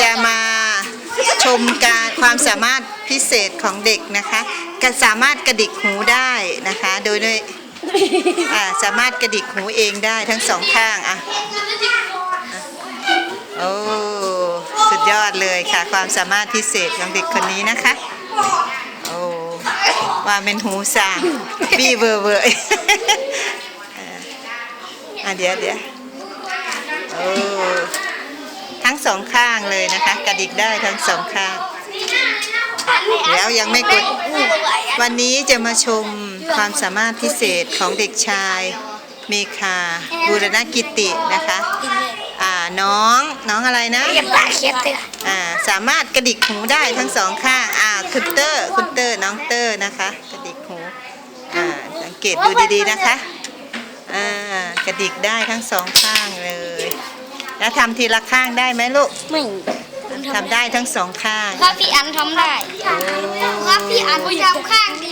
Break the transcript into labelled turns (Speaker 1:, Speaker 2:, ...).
Speaker 1: จะมาชมการความสามารถพิเศษของเด็กนะคะก็สามารถกระดิกหูได้นะคะ โดยโดยอ่าสามารถกระดิกหูเองได้ทั้งสองข้างอะโอ้สุดยอดเลยค่ะ ความสามารถพิเศษของเด็กคนนี้นะคะโอ้ว่าเป็นหูสางบีเวอร์เวอร์อะเดี๋ยวเดี๋ยวโอ้ สองข้างเลยนะคะ กระดิกได้ทั้งสองข้าง แล้วยังไม่กดวันนี้จะมาชมความสามารถพิเศษของเด็กชายเมคาบูรณกิตินะคะอ่าน้องน้องอะไรนะ
Speaker 2: ปาเคียเถอะ
Speaker 1: อ่าสามารถกระดิกหูได้ทั้งสองข้างอ่าคุณเตอร์คุณเตอร์น้องเตอร์นะคะ กระดิกหูอ่าสังเกตดูดีๆนะคะอ่ากระดิกได้ทั้งสองข้างเลย แล้วทำทีละข้างได้ไหมลูก
Speaker 2: ไม่
Speaker 1: ทำได้ทั้งสองข้าง
Speaker 2: ถ้าพี่อันทำได้ถ้าพี่อันทำข้างเดี